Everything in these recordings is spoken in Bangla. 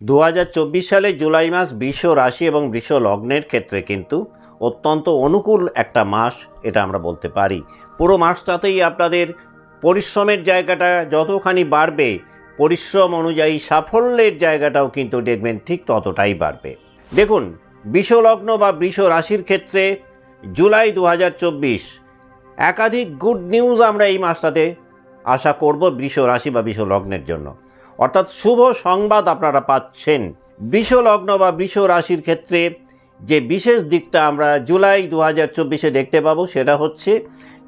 দু হাজার চব্বিশ সালে জুলাই মাস বৃষ রাশি এবং বৃষ লগ্নের ক্ষেত্রে কিন্তু অত্যন্ত অনুকূল একটা মাস, এটা আমরা বলতে পারি। পুরো মাসটাতেই আপনাদের পরিশ্রমের জায়গাটা যতখানি বাড়বে, পরিশ্রম অনুযায়ী সাফল্যের জায়গাটাও কিন্তু দেখবেন ঠিক ততটাই বাড়বে। দেখুন বিষলগ্ন বা বৃষ রাশির ক্ষেত্রে জুলাই দু হাজার চব্বিশ, একাধিক গুড নিউজ আমরা এই মাসটাতে আশা করব বৃষ রাশি বা বৃষ লগ্নের জন্য। অর্থাৎ শুভ সংবাদ আপনারা পাচ্ছেন। বৃষ লগ্ন বা বৃষ রাশির ক্ষেত্রে যে বিশেষ দিকটা আমরা জুলাই দু হাজার চব্বিশে দেখতে পাবো সেটা হচ্ছে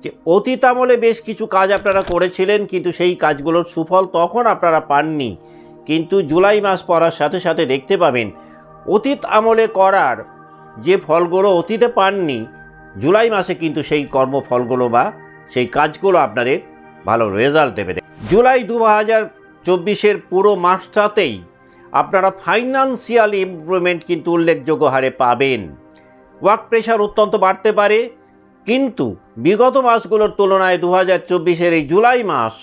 যে অতীত আমলে বেশ কিছু কাজ আপনারা করেছিলেন, কিন্তু সেই কাজগুলোর সুফল তখন আপনারা পাননি। কিন্তু জুলাই মাস পড়ার সাথে সাথে দেখতে পাবেন, অতীত আমলে করার যে ফলগুলো অতীতে পাননি, জুলাই মাসে কিন্তু সেই কর্মফলগুলো বা সেই কাজগুলো আপনাদের ভালো রেজাল্ট দেবে। জুলাই দু হাজার চব্বিশের পুরো মাসটাতেই আপনারা ফাইন্যান্সিয়াল ইমপ্রুভমেন্ট কিন্তু উল্লেখযোগ্য হারে পাবেন। ওয়ার্ক প্রেশার অত্যন্ত বাড়তে পারে, কিন্তু বিগত মাসগুলোর তুলনায় দু হাজার চব্বিশের এই জুলাই মাস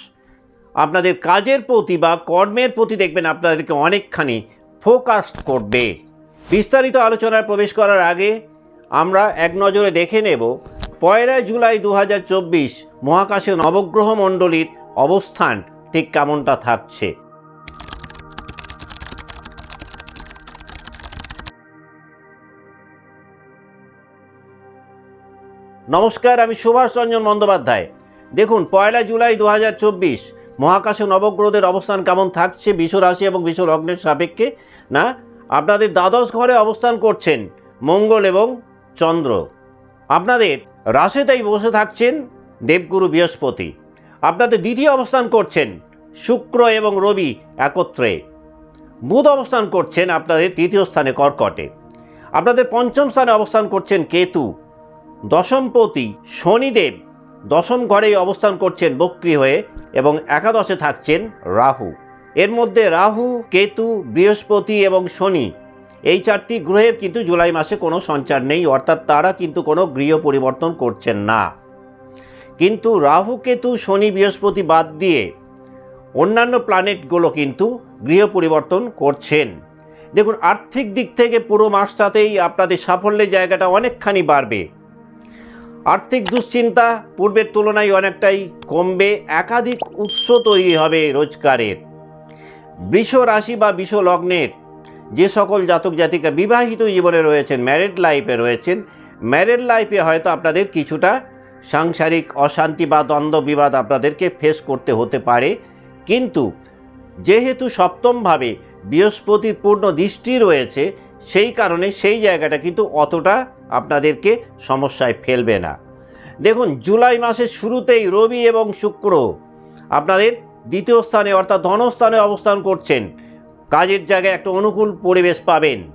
আপনাদের কাজের প্রতি বা কর্মের প্রতি দেখবেন আপনাদেরকে অনেকখানি ফোকাসড করবে। বিস্তারিত আলোচনায় প্রবেশ করার আগে আমরা এক নজরে দেখে নেব পয়লা জুলাই দু হাজার চব্বিশ মহাকাশে নবগ্রহ মণ্ডলীর অবস্থান। ঠিক কেমনটা থাকছে? নমস্কার, আমি সুভাষ রঞ্জন বন্দ্যোপাধ্যায়। দেখুন, পয়লা জুলাই দু হাজার চব্বিশ, মহাকাশে নবগ্রহদের অবস্থান কেমন থাকছে? রাশি এবং লগ্নের সাপেক্ষে, না? আপনাদের দ্বাদশ ঘরে অবস্থান করছেন মঙ্গল এবং চন্দ্র। আপনাদের রাশিতেই বসে থাকছেন দেবগুরু বৃহস্পতি। আপনাদের দ্বিতীয় অবস্থান করছেন শুক্র এবং রবি একত্রে। বুধ অবস্থান করছেন আপনাদের তৃতীয় স্থানে কর্কটে। আপনাদের পঞ্চম স্থানে অবস্থান করছেন কেতু। দশমপতি শনিদেব। দশম ঘরেই অবস্থান করছেন বক্রি হয়ে এবং একাদশে থাকছেন রাহু। এর মধ্যে রাহু, কেতু, বৃহস্পতি এবং শনি। এই চারটি গ্রহের কিন্তু জুলাই মাসে কোনো সঞ্চার নেই, অর্থাৎ তারা কিন্তু কোনো গৃহ পরিবর্তন করছেন না। কিন্তু রাহু কেতু শনি বৃহস্পতি বাদ দিয়ে অন্যান্য প্ল্যানেটগুলো কিন্তু গৃহ পরিবর্তন করছেন। দেখুন, আর্থিক দিক থেকে পুরো মাসটাতেই আপনাদের সাফল্যের জায়গাটা অনেকখানি বাড়বে। আর্থিক দুশ্চিন্তা পূর্বের তুলনায় অনেকটাই কমবে। একাধিক উৎস তৈরি হবে রোজগারের। বৃষ রাশি বা বিষ লগ্নের যে সকল জাতক জাতিকা বিবাহিত জীবনে রয়েছেন ম্যারেড লাইফে রয়েছেন ম্যারেড লাইফে হয়তো আপনাদের কিছুটা সাংসারিক অশান্তি বা দ্বন্দ্ব বিবাদ আপনাদেরকে ফেস করতে হতে পারে। কিন্তু যেহেতু সপ্তমভাবে বৃহস্পতির পূর্ণ দৃষ্টি রয়েছে, সেই কারণে সেই জায়গাটা কিন্তু অতটা আপনাদেরকে সমস্যায় ফেলবে না। দেখুন, জুলাই মাসের শুরুতেই রবি এবং শুক্র আপনাদের দ্বিতীয় স্থানে অর্থাৎ ধনস্থানে অবস্থান করছেন। কাজের জায়গায় একটা অনুকূল পরিবেশ পাবেন।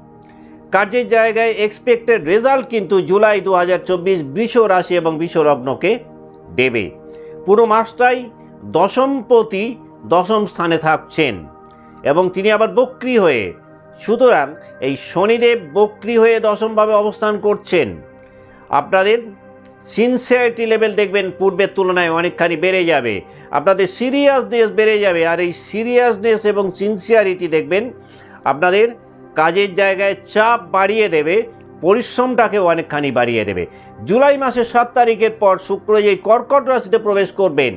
কাজের জায়গায় এক্সপেক্টেড রেজাল্ট কিন্তু জুলাই দু হাজার চব্বিশ বৃষ রাশি এবং বৃষ লগ্নকে দেবে। পুরো মাসটাই দশমপতি দশম স্থানে থাকছেন এবং তিনি আবার বক্রি হয়ে, সুতরাং এই শনিদেব বক্রি হয়ে দশমভাবে অবস্থান করছেন। আপনাদের সিনসিয়ারিটি লেভেল দেখবেন পূর্বের তুলনায় অনেকখানি বেড়ে যাবে। আপনাদের সিরিয়াসনেস বেড়ে যাবে আর এই সিরিয়াসনেস এবং সিনসিয়ারিটি দেখবেন আপনাদের কাজের জায়গায় চাপ বাড়িয়ে দেবে পরিশ্রমটাকে অনেকখানি বাড়িয়ে দেবে। জুলাই মাসের সাত তারিখের পর শুক্র যেই কর্কট রাশিতে প্রবেশ করবেন,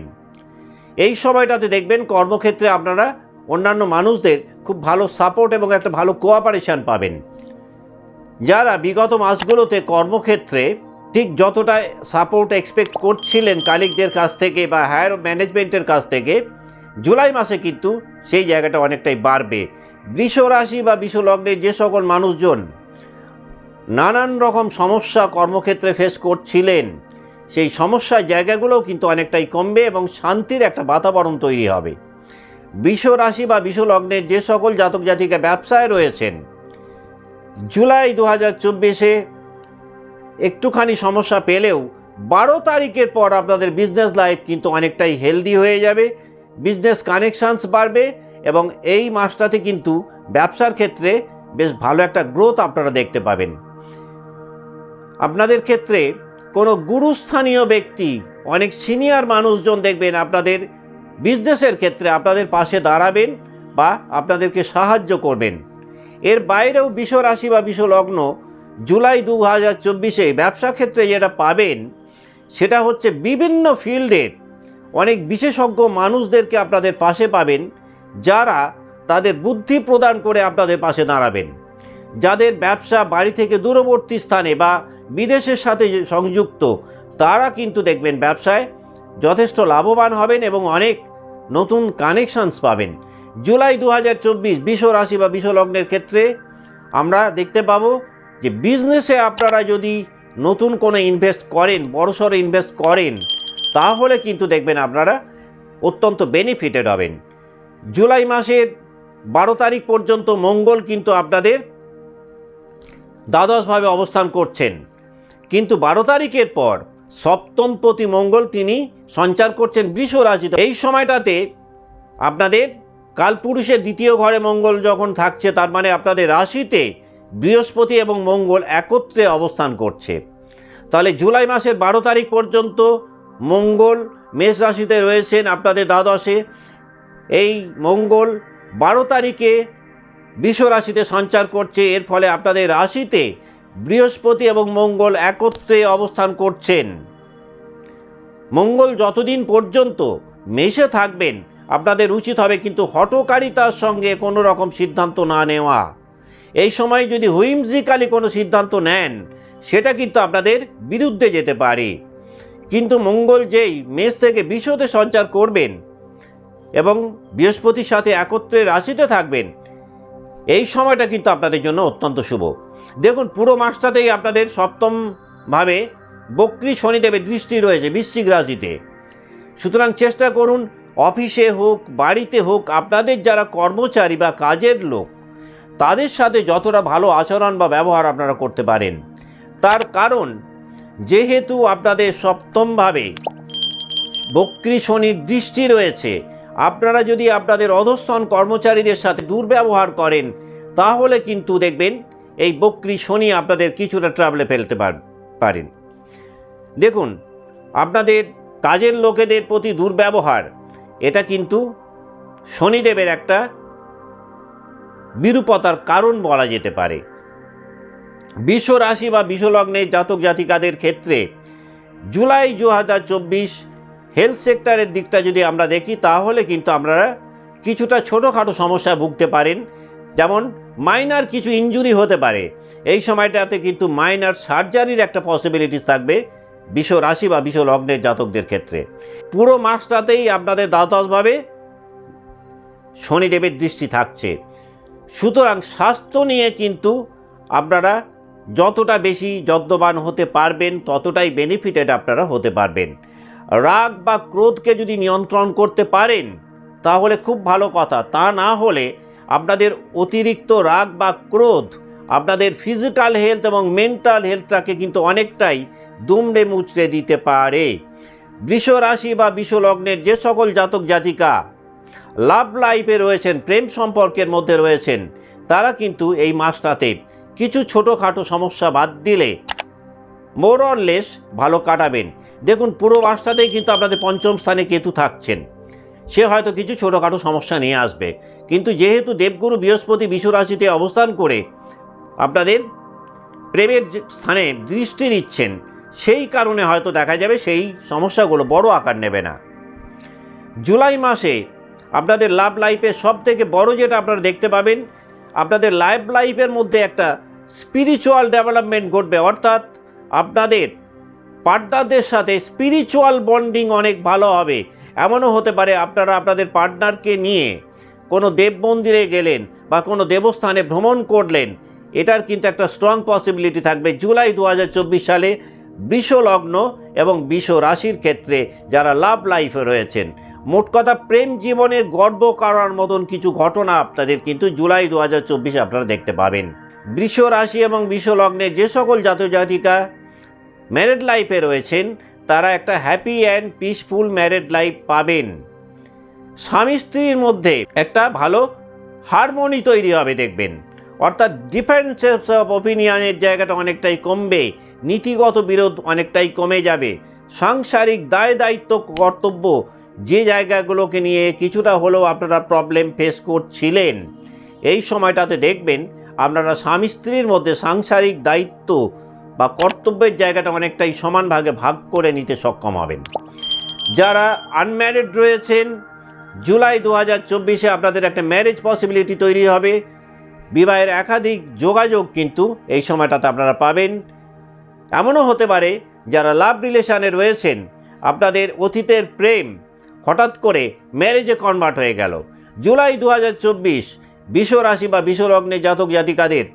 এই সময়টাতে দেখবেন কর্মক্ষেত্রে আপনারা অন্যান্য মানুষদের খুব ভালো সাপোর্ট এবং একটা ভালো কোঅপারেশন পাবেন। যারা বিগত মাসগুলোতে কর্মক্ষেত্রে ঠিক যতটা সাপোর্ট এক্সপেক্ট করছিলেন কালিকদের কাছ থেকে বা হায়ার ম্যানেজমেন্টের কাছ থেকে, জুলাই মাসে কিন্তু সেই জায়গাটা অনেকটাই বাড়বে। বৃষ রাশি বা বৃষ লগ্নের যে সকল মানুষজন নানান রকম সমস্যা কর্মক্ষেত্রে ফেস করছিলেন, সেই সমস্যার জায়গাগুলোও কিন্তু অনেকটাই কমবে এবং শান্তির একটা বাতাবরণ তৈরি হবে। বৃষ রাশি বা বৃষ লগ্নের যে সকল জাতক জাতিকা ব্যবসায় রয়েছেন, জুলাই দু হাজার চব্বিশে একটুখানি সমস্যা পেলেও বারো তারিখের পর আপনাদের বিজনেস লাইফ কিন্তু অনেকটাই হেলদি হয়ে যাবে বিজনেস কানেকশানস বাড়বে এবং এই মাসটাতে কিন্তু ব্যবসার ক্ষেত্রে বেশ ভালো একটা গ্রোথ আপনারা দেখতে পাবেন। আপনাদের ক্ষেত্রে কোনো গুরুস্থানীয় ব্যক্তি, অনেক সিনিয়র মানুষজন দেখবেন আপনাদের বিজনেসের ক্ষেত্রে আপনাদের পাশে দাঁড়াবেন বা আপনাদেরকে সাহায্য করবেন। এর বাইরেও রাশি বা লগ্ন জুলাই দু হাজার চব্বিশে ব্যবসা ক্ষেত্রে যেটা পাবেন, সেটা হচ্ছে বিভিন্ন ফিল্ডের অনেক বিশেষজ্ঞ মানুষদেরকে আপনাদের পাশে পাবেন। যারা তাদের বুদ্ধি প্রদান করে আপনাদের পাশে দাঁড়াবেন। যাদের ব্যবসা বাড়ি থেকে দূরবর্তী স্থানে বা বিদেশের সাথে সংযুক্ত, তারা কিন্তু দেখবেন ব্যবসায় যথেষ্ট লাভবান হবেন এবং অনেক নতুন কানেকশানস পাবেন। জুলাই দু হাজার চব্বিশ বিষ রাশি বা বিষ লগ্নের ক্ষেত্রে আমরা দেখতে পাবো যে বিজনেসে আপনারা যদি নতুন কোনো ইনভেস্ট করেন বড়সড় ইনভেস্ট করেন, তাহলে কিন্তু দেখবেন আপনারা অত্যন্ত বেনিফিটেড হবেন। জুলাই মাসের বারো তারিখ পর্যন্ত মঙ্গল কিন্তু আপনাদের দ্বাদশভাবে অবস্থান করছেন। কিন্তু বারো তারিখের পর সপ্তমপতি মঙ্গল তিনি সঞ্চার করছেন বৃষ রাশিতে। এই সময়টাতে আপনাদের কালপুরুষের দ্বিতীয় ঘরে মঙ্গল যখন থাকছে, তার মানে আপনাদের রাশিতে বৃহস্পতি এবং মঙ্গল একত্রে অবস্থান করছে। তাহলে জুলাই মাসের বারো তারিখ পর্যন্ত মঙ্গল মেষ রাশিতে রয়েছেন আপনাদের দ্বাদশে। এই মঙ্গল বারো তারিখে রাশিতে সঞ্চার করছে। এর ফলে আপনাদের রাশিতে বৃহস্পতি এবং মঙ্গল একত্রে অবস্থান করছেন। মঙ্গল যতদিন পর্যন্ত মেশে থাকবেন, আপনাদের উচিত হবে কিন্তু হটকারিতার সঙ্গে কোনো রকম সিদ্ধান্ত না নেওয়া। এই সময় যদি হুইমজিক্যালি কোনো সিদ্ধান্ত নেন, সেটা কিন্তু আপনাদের বিরুদ্ধে যেতে পারে। কিন্তু মঙ্গল যেই মেষ থেকে বিশ্বতে সঞ্চার করবেন এবং বৃহস্পতির সাথে একত্রে রাশিতে থাকবেন। এই সময়টা কিন্তু আপনাদের জন্য অত্যন্ত শুভ। দেখুন, পুরো মাসটাতেই আপনাদের সপ্তমভাবে বক্রী শনিদেবের দৃষ্টি রয়েছে বৃশ্চিক রাশিতে। সুতরাং চেষ্টা করুন, অফিসে হোক, বাড়িতে হোক, আপনাদের যারা কর্মচারী বা কাজের লোক, তাদের সাথে যতটা ভালো আচরণ বা ব্যবহার আপনারা করতে পারেন। তার কারণ, যেহেতু আপনাদের সপ্তমভাবে বক্রী শনির দৃষ্টি রয়েছে আপনারা যদি আপনাদের অধস্থন কর্মচারীদের সাথে দুর্ব্যবহার করেন, তাহলে কিন্তু দেখবেন এই বক্রী শনি আপনাদের কিছুটা ট্রাবলে ফেলতে পার- পারেন। দেখুন, আপনাদের কাজের লোকেদের প্রতি দুর্ব্যবহার, এটা কিন্তু শনিদেবের একটা বিরূপতার কারণ বলা যেতে পারে। বিশ্ব রাশি বা বিশ্বলগ্নের জাতক জাতিকাদের ক্ষেত্রে জুলাই দু হাজার চব্বিশ হেলথ সেক্টরের দিকটা যদি আমরা দেখি, তাহলে কিন্তু আপনারা কিছুটা ছোটোখাটো সমস্যায় ভুগতে পারেন। যেমন মাইনার কিছু ইনজুরি হতে পারে। এই সময়টাতে কিন্তু মাইনার সার্জারির একটা পসিবিলিটিস থাকবে বিশ্ব রাশি বা বিশ্ব লগ্নের জাতকদের ক্ষেত্রে। পুরো মাসটাতেই আপনাদের দ্বাদশভাবে শনিদেবের দৃষ্টি থাকছে। সুতরাং স্বাস্থ্য নিয়ে কিন্তু আপনারা যতটা বেশি যত্নবান হতে পারবেন, ততটাই বেনিফিটেড আপনারা হতে পারবেন। রাগ বা ক্রোধকে যদি নিয়ন্ত্রণ করতে পারেন, তাহলে খুব ভালো কথা। তা না হলে আপনাদের অতিরিক্ত রাগ বা ক্রোধ আপনাদের ফিজিক্যাল হেলথ এবং মেন্টাল হেলথটাকে কিন্তু অনেকটাই দুমড়ে মুচড়ে দিতে পারে। বৃষ রাশি বা লগ্নের যে সকল জাতক জাতিকা লাভ লাইফে রয়েছেন, প্রেম সম্পর্কের মধ্যে রয়েছেন, তারা কিন্তু এই মাসটাতে কিছু ছোটোখাটো সমস্যা বাদ দিলে মোর লেস ভালো কাটাবেন। দেখুন পুরো মাসটাতেই কিন্তু আপনাদের পঞ্চম স্থানে কেতু থাকছেন। সে হয়তো কিছু ছোটোখাটো সমস্যা নিয়ে আসবে। কিন্তু যেহেতু দেবগুরু বৃহস্পতি বিশ্বরাশিতে রাশিতে অবস্থান করে আপনাদের প্রেমের স্থানে দৃষ্টি দিচ্ছেন, সেই কারণে হয়তো দেখা যাবে সেই সমস্যাগুলো বড় আকার নেবে না। জুলাই মাসে আপনাদের লাভ লাইফের সব থেকে বড় যেটা আপনারা দেখতে পাবেন, আপনাদের লাইভ লাইফের মধ্যে একটা স্পিরিচুয়াল ডেভেলপমেন্ট ঘটবে। অর্থাৎ আপনাদের পার্টনারদের সাথে স্পিরিচুয়াল বন্ডিং অনেক ভালো হবে। এমনও হতে পারে আপনারা আপনাদের পার্টনারকে নিয়ে কোনো দেব মন্দিরে গেলেন বা কোনো দেবস্থানে ভ্রমণ করলেন, এটার কিন্তু একটা স্ট্রং পসিবিলিটি থাকবে জুলাই দু হাজার চব্বিশ সালে বৃষ লগ্ন এবং বিষ রাশির ক্ষেত্রে যারা লাভ লাইফে রয়েছেন। মোট কথা প্রেম জীবনে গর্ব করার মতন কিছু ঘটনা আপনাদের কিন্তু জুলাই দু আপনারা দেখতে পাবেন। বৃষ রাশি এবং বিষ লগ্নের যে সকল জাতীয় জাতিকা ম্যারেড লাইফে রয়েছেন, তারা একটা happy and peaceful married life পাবেন। স্বামী স্ত্রীর মধ্যে একটা ভালো হারমোনি তৈরি হবে দেখবেন। অর্থাৎ ডিফারেন্সেস অফ অপিনিয়নের জায়গাটা অনেকটাই কমবে, নীতিগত বিরোধ অনেকটাই কমে যাবে। সাংসারিক দায় দায়িত্ব কর্তব্য যে জায়গাগুলোকে নিয়ে কিছুটা হলেও আপনারা প্রবলেম ফেস করছিলেন, এই সময়টাতে দেখবেন আপনারা স্বামী স্ত্রীর মধ্যে সাংসারিক দায়িত্ব বা কর্তব্যের জায়গাটা অনেকটাই সমান ভাগে ভাগ করে নিতে সক্ষম হবেন। যারা আনম্যারিড রয়েছেন, জুলাই দু হাজার চব্বিশে আপনাদের একটা ম্যারেজ পসিবিলিটি তৈরি হবে। বিবাহের একাধিক যোগাযোগ কিন্তু এই সময়টাতে আপনারা পাবেন। এমনও হতে পারে যারা লাভ রিলেশানে রয়েছেন, আপনাদের অতীতের প্রেম হঠাৎ করে ম্যারেজে কনভার্ট হয়ে গেল। জুলাই দু হাজার চব্বিশ বিশ্ব রাশি বা বিশ্ব লগ্নে জাতক জাতিকাদের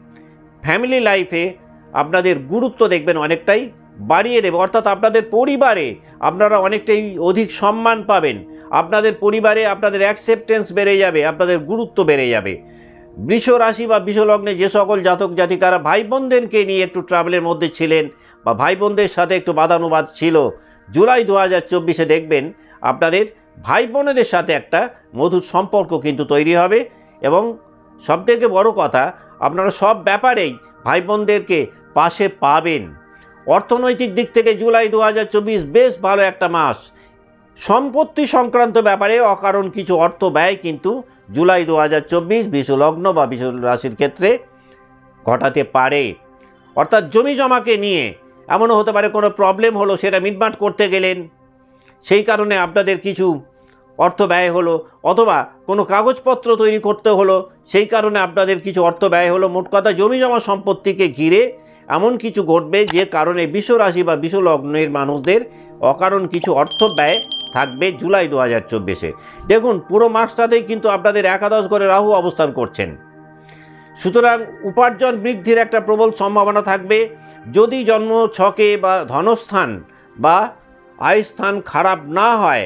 ফ্যামিলি লাইফে আপনাদের গুরুত্ব দেখবেন অনেকটাই বাড়িয়ে দেবে। অর্থাৎ আপনাদের পরিবারে আপনারা অনেকটাই অধিক সম্মান পাবেন। আপনাদের পরিবারে আপনাদের অ্যাকসেপ্টেন্স বেড়ে যাবে, আপনাদের গুরুত্ব বেড়ে যাবে। বৃষ রাশি বা লগ্নে যে সকল জাতক জাতিকারা ভাই বোনদেরকে নিয়ে একটু ট্রাভেলের মধ্যে ছিলেন বা ভাই বোনদের সাথে একটু বাদানুবাদ ছিল, জুলাই দু হাজার চব্বিশে দেখবেন আপনাদের ভাই বোনেদের সাথে একটা মধুর সম্পর্ক কিন্তু তৈরি হবে। এবং সবথেকে বড় কথা, আপনারা সব ব্যাপারেই ভাই বোনদেরকে পাশে পাবেন। অর্থনৈতিক দিক থেকে জুলাই দু হাজার চব্বিশ বেশ ভালো একটা মাস। সম্পত্তি সংক্রান্ত ব্যাপারে অকারণ কিছু অর্থ ব্যয় কিন্তু জুলাই দু হাজার চব্বিশ বিশু লগ্ন বা বিশু রাশির ক্ষেত্রে ঘটাতে পারে। অর্থাৎ জমি জমাকে নিয়ে এমনও হতে পারে কোনো প্রবলেম হলো, সেটা মিটমাট করতে গেলেন। সেই কারণে আপনাদের কিছু অর্থ ব্যয় হলো, অথবা কোনো কাগজপত্র তৈরি করতে হলো, সেই কারণে আপনাদের কিছু অর্থ ব্যয় হলো। মোট কথা জমি জমা সম্পত্তিকে ঘিরে এমন কিছু ঘটবে যে কারণে বিশ্ব রাশি বা বিশ্ব লগ্নের মানুষদের অকারণ কিছু অর্থ ব্যয় থাকবে জুলাই দু হাজার চব্বিশে। দেখুন, পুরো মাসটাতেই কিন্তু আপনাদের একাদশ করে রাহু অবস্থান করছেন। সুতরাং উপার্জন বৃদ্ধির একটা প্রবল সম্ভাবনা থাকবে। যদি জন্ম ছকে বা ধনস্থান বা আয়স্থান খারাপ না হয়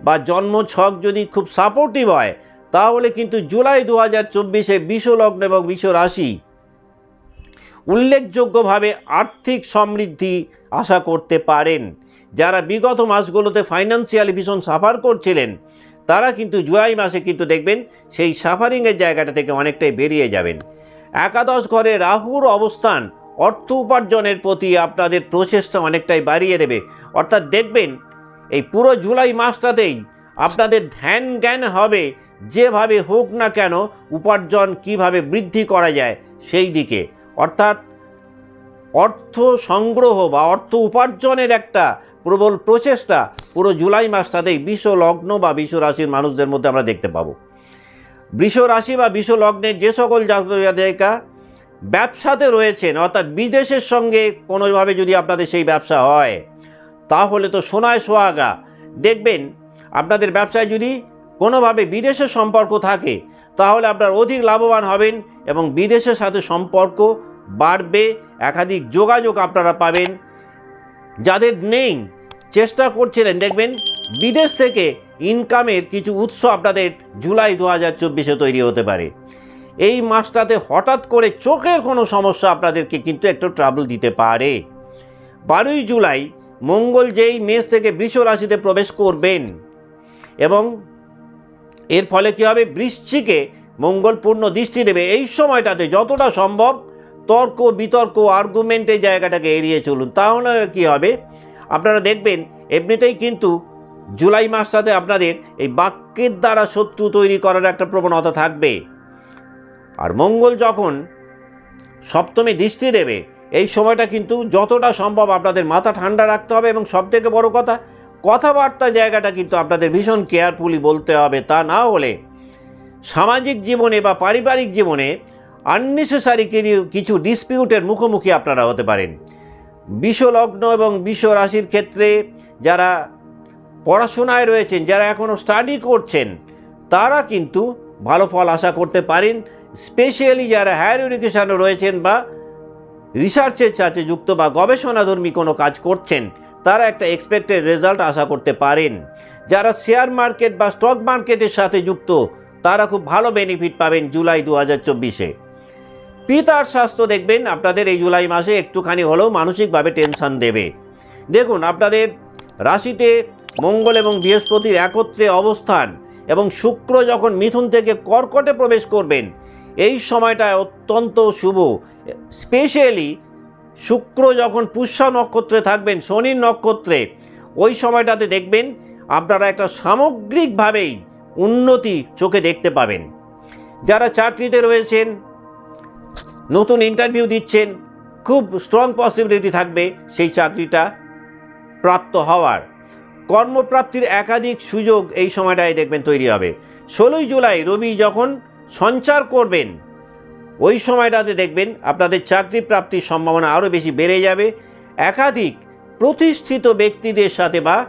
বা জন্ম ছক যদি খুব সাপোর্টিভ হয়, তাহলে কিন্তু জুলাই দু হাজার চব্বিশে বিশ্বলগ্ন এবং বিশ্ব রাশি উল্লেখযোগ্যভাবে আর্থিক সমৃদ্ধি আশা করতে পারেন। যারা বিগত মাসগুলোতে ফাইন্যান্সিয়ালি ভীষণ সাফার করছিলেন, তারা কিন্তু জুলাই মাসে কিন্তু দেখবেন সেই সাফারিংয়ের জায়গাটা থেকে অনেকটাই বেরিয়ে যাবেন। একাদশ ঘরে রাহুর অবস্থান, অর্থ উপার্জনের প্রতি আপনাদের প্রচেষ্টা অনেকটাই বাড়িয়ে দেবে। অর্থাৎ দেখবেন, এই পুরো জুলাই মাসটাতেই আপনাদের ধ্যান জ্ঞান হবে, যেভাবে হোক না কেন উপার্জন কীভাবে বৃদ্ধি করা যায় সেই দিকে। অর্থাৎ অর্থ সংগ্রহ বা অর্থ উপার্জনের একটা প্রবল প্রচেষ্টা পুরো জুলাই মাসটাতেই বিশ্ব লগ্ন বা বিশ্ব রাশির মানুষদের মধ্যে আমরা দেখতে পাবো। বৃষ রাশি বা বিশ্ব লগ্নের যে সকল জাতকা ব্যবসাতে রয়েছেন, অর্থাৎ বিদেশের সঙ্গে কোনোভাবে যদি আপনাদের সেই ব্যবসা হয়, তাহলে তো সোনায় সোহাগা। দেখবেন, আপনাদের ব্যবসায় যদি কোনোভাবে বিদেশের সম্পর্ক থাকে তাহলে আপনার অধিক লাভবান হবেন এবং বিদেশের সাথে সম্পর্ক বাড়বে, একাধিক যোগাযোগ আপনারা পাবেন। যাদের নেই, চেষ্টা করছিলেন, দেখবেন বিদেশ থেকে ইনকামের কিছু উৎস আপনাদের জুলাই দু হাজার চব্বিশে তৈরি হতে পারে। এই মাসটাতে হঠাৎ করে চোখের কোনো সমস্যা আপনাদেরকে কিন্তু একটু ট্রাবল দিতে পারে। বারোই জুলাই মঙ্গল যেই মেষ থেকে বৃষ রাশিতে প্রবেশ করবেন এবং এর ফলে কী হবে? বৃশ্চিকে মঙ্গলপূর্ণ দৃষ্টি দেবে। এই সময়টাতে যতটা সম্ভব তর্ক বিতর্ক আর্গুমেন্টের জায়গাটাকে এড়িয়ে চলুন। তাহলে কী হবে? আপনারা দেখবেন, এমনিতেই কিন্তু জুলাই মাসটাতে আপনাদের এই বাক্যের দ্বারা শত্রু তৈরি করার একটা প্রবণতা থাকবে। আর মঙ্গল যখন সপ্তমী দৃষ্টি দেবে, এই সময়টা কিন্তু যতটা সম্ভব আপনাদের মাথা ঠান্ডা রাখতে হবে। এবং সবথেকে বড় কথা কথাবার্তা জায়গাটা কিন্তু আপনাদের ভীষণ কেয়ারফুলি বলতে হবে, তা না হলে সামাজিক জীবনে বা পারিবারিক জীবনে আননেসেসারি কিছু ডিসপিউটের মুখোমুখি আপনারা হতে পারেন। বিশ্বলগ্ন এবং বিশ্ব রাশির ক্ষেত্রে যারা পড়াশোনায় রয়েছেন, যারা এখনও স্টাডি করছেন, তারা কিন্তু ভালো ফল আশা করতে পারেন স্পেশালি যারা হায়ার এডুকেশনে রয়েছেন বা রিসার্চের সাথে যুক্ত বা গবেষণাধর্মী কোনো কাজ করছেন তারা একটা এক্সপেক্টেড রেজাল্ট আশা করতে পারেন। যারা শেয়ার মার্কেট বা স্টক মার্কেটের সাথে যুক্ত, তারা খুব ভালো বেনিফিট পাবেন জুলাই দু হাজার চব্বিশে। পিতার স্বাস্থ্য দেখবেন, আপনাদের এই জুলাই মাসে একটুখানি হলেও মানসিকভাবে টেনশন দেবে। দেখুন, আপনাদের রাশিতে মঙ্গল এবং বৃহস্পতির একত্রে অবস্থান এবং শুক্র যখন মিথুন থেকে কর্কটে প্রবেশ করবেন, এই সময়টায় অত্যন্ত শুভ। স্পেশালি শুক্র যখন পুষ্যা নক্ষত্রে থাকবেন, শনির নক্ষত্রে, ওই সময়টাতে দেখবেন আপনারা একটা সামগ্রিকভাবেই উন্নতি চোখে দেখতে পাবেন। যারা চাকরিতে রয়েছেন, নতুন ইন্টারভিউ দিচ্ছেন, খুব স্ট্রং পসিবিলিটি থাকবে সেই চাকরিটা প্রাপ্ত হওয়ার। কর্মপ্রাপ্তির একাধিক সুযোগ এই সময়টায় দেখবেন তৈরি হবে। ষোলোই জুলাই রবি যখন সঞ্চার করবেন ওই সময়টাতে দেখবেন আপনাদের চাকরি প্রাপ্তির সম্ভাবনা আরও বেশি বেড়ে যাবে। একাধিক প্রতিষ্ঠিত ব্যক্তিদের সাথে বা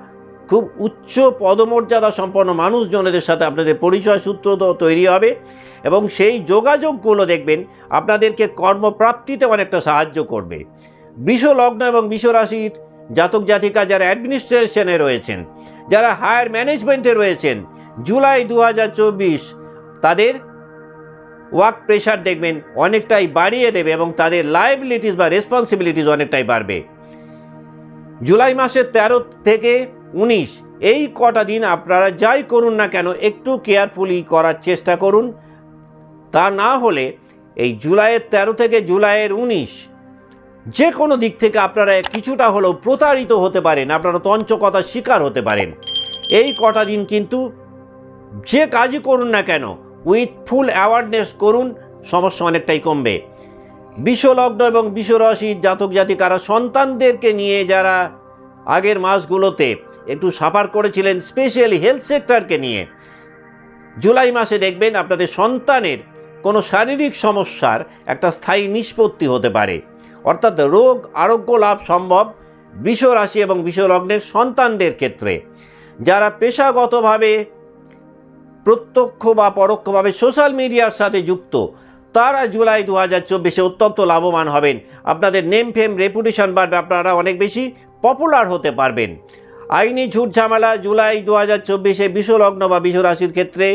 খুব উচ্চ পদমর্যাদা সম্পন্ন মানুষজনদের সাথে আপনাদের পরিচয় সূত্র তৈরি হবে এবং সেই যোগাযোগগুলো দেখবেন আপনাদেরকে কর্মপ্রাপ্তিতে অনেকটা সাহায্য করবে। বৃষ লগ্ন এবং রাশির জাতক জাতিকা যারা অ্যাডমিনিস্ট্রেশনে রয়েছেন, যারা হায়ার ম্যানেজমেন্টে রয়েছেন, জুলাই দু হাজার চব্বিশ তাদের ওয়ার্ক প্রেশার দেখবেন অনেকটাই বাড়িয়ে দেবে এবং তাদের লাইবিলিটিস বা রেসপন্সিবিলিটিস অনেকটাই বাড়বে। জুলাই মাসের তেরো থেকে উনিশ, এই কটা দিন আপনারা যাই করুন না কেন, একটু কেয়ারফুলি করার চেষ্টা করুন। তা না হলে এই জুলাইয়ের তেরো থেকে জুলাইয়ের উনিশ যে কোনো দিক থেকে আপনারা কিছুটা হলেও প্রতারিত হতে পারেন, আপনারা তঞ্চকতার শিকার হতে পারেন। এই কটা দিন কিন্তু যে কাজই করুন না কেন উইথ ফুল অ্যাওয়ারনেস করুন, সমস্যা অনেকটাই কমবে। বিশ্বলগ্ন এবং বিশ্বরাশির জাতক জাতিকারা সন্তানদেরকে নিয়ে যারা আগের মাসগুলোতে একটু সাফার করেছিলেন স্পেশালি হেলথ সেক্টরকে নিয়ে, জুলাই মাসে দেখবেন আপনাদের সন্তানের কোনো শারীরিক সমস্যার একটা স্থায়ী নিষ্পত্তি হতে পারে। অর্থাৎ রোগ আরোগ্য লাভ সম্ভব বিশ্বরাশি এবং বিশ্বলগ্নের সন্তানদের ক্ষেত্রে। যারা পেশাগতভাবে প্রত্যক্ষ বা পরোক্ষভাবে সোশ্যাল মিডিয়ার সাথে যুক্ত। তারা জুলাই দু হাজার চব্বিশে অত্যন্ত লাভবান হবেন। আপনাদের নেম ফেম রেপুটেশন বাড়বে আপনারা অনেক বেশি পপুলার হতে পারবেন। আইনি ঝুট ঝামেলা জুলাই দু হাজার চব্বিশে বিশ্বলগ্ন বা বিশ্বরাশির ক্ষেত্রে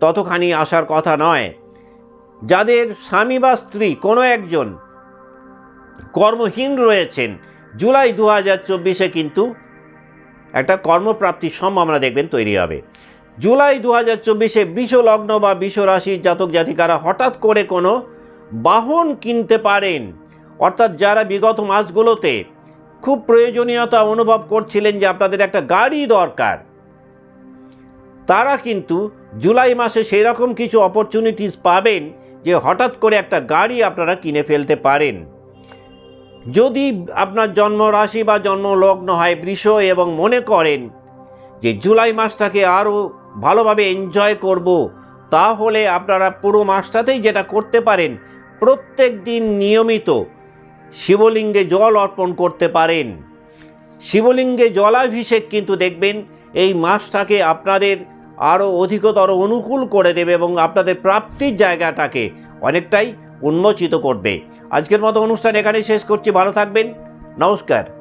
ততখানি আসার কথা নয়। যাদের স্বামী বা স্ত্রী কোনো একজন কর্মহীন রয়েছেন, জুলাই দু হাজার চব্বিশে কিন্তু একটা কর্মপ্রাপ্তির সম্ভাবনা দেখবেন তৈরি হবে। জুলাই দু হাজার চব্বিশে বিষ লগ্ন বা বিষ রাশির জাতক জাতিকারা হঠাৎ করে কোনো বাহন কিনতে পারেন। অর্থাৎ যারা বিগত মাসগুলোতে খুব প্রয়োজনীয়তা অনুভব করছিলেন যে আপনাদের একটা গাড়ি দরকার, তারা কিন্তু জুলাই মাসে সেই রকম কিছু অপরচুনিটিস পাবেন যে হঠাৎ করে একটা গাড়ি আপনারা কিনে ফেলতে পারেন। যদি আপনার জন্ম রাশি বা জন্ম লগ্ন হয় বৃষ এবং মনে করেন যে জুলাই মাসটাকে আরও ভালোভাবে এনজয় করব, তাহলে আপনারা পুরো মাসটাতেই যেটা করতে পারেন, প্রত্যেক দিন নিয়মিত শিবলিঙ্গে জল অর্পণ করতে পারেন। শিবলিঙ্গে জলাভিষেক কিন্তু দেখবেন, এই মাসটাকে আপনাদের আরও অধিকতর অনুকূল করে দেবে এবং আপনাদের প্রাপ্তির জায়গাটাকে অনেকটাই উন্মোচিত করবে। আজকের মতো অনুষ্ঠান এখানেই শেষ করছি, ভালো থাকবেন, নমস্কার।